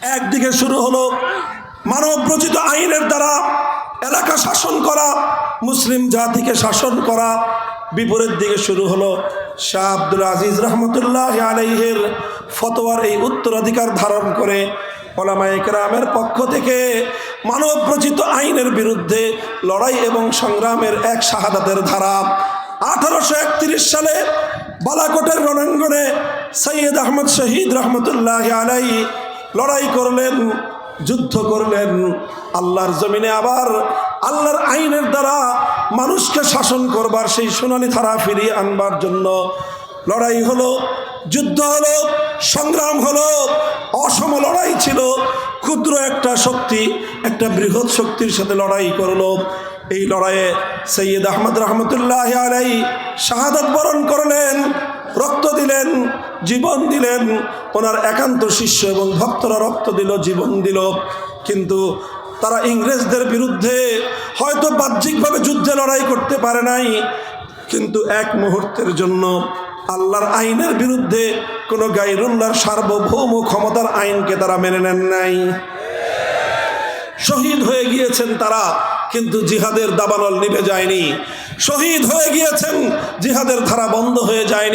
একদিকে শুরু হলো মানব রচিত আইনের দ্বারা এলাকা শাসন করা, মুসলিম জাতিকে শাসন করা। বিপরীত দিকে শুরু হলো শাহ আব্দুল আজিজ রহমতুল্লাহ আলাইহের ফতোয়ার এই উত্তরাধিকার ধারণ করে ওলামা একরামের পক্ষ থেকে মানব রচিত আইনের বিরুদ্ধে লড়াই এবং সংগ্রামের এক শাহাদাতের ধারা। আঠারোশো একত্রিশ সালে বালাকোটের রণাঙ্গনে সৈয়দ আহমদ শহীদ রহমতুল্লাহ আলাই লড়াই করলেন, যুদ্ধ করলেন, আল্লাহর জমিনে আবার আল্লাহর আইনের দ্বারা মানুষকে শাসন করবার সেই সোনালি ধারা ফিরিয়ে আনবার জন্য লড়াই হলো, যুদ্ধ হলো, সংগ্রাম হলো, অসম লড়াই ছিল। ক্ষুদ্র একটা শক্তি, একটা বৃহৎ শক্তির সাথে লড়াই করল। এই লড়াইয়ে সৈয়দ আহমদ রহমতুল্লাহ আলাই শাহাদত বরণ করলেন, রক্ত দিলেন, জীবন দিলেন। ওনার একান্ত শিষ্য এবং ভক্তরা রক্ত দিল, জীবন দিল। কিন্তু তারা ইংরেজদের বিরুদ্ধে হয়তো বাহ্যিকভাবে যুদ্ধে লড়াই করতে পারে নাই। কিন্তু এক মুহূর্তের জন্য আল্লাহর আইনের বিরুদ্ধে কোনো গাইরুল্লাহর সার্বভৌম ক্ষমতার আইনকে তারা মেনে নেন নাই। শহীদ হয়ে গিয়েছেন তারা। কিন্তু জিহাদের দাবানল নিভে যায়নি। শহীদ হয়ে গিয়েছেন জিহাদের ধারা বন্ধ হয়ে যায়নি।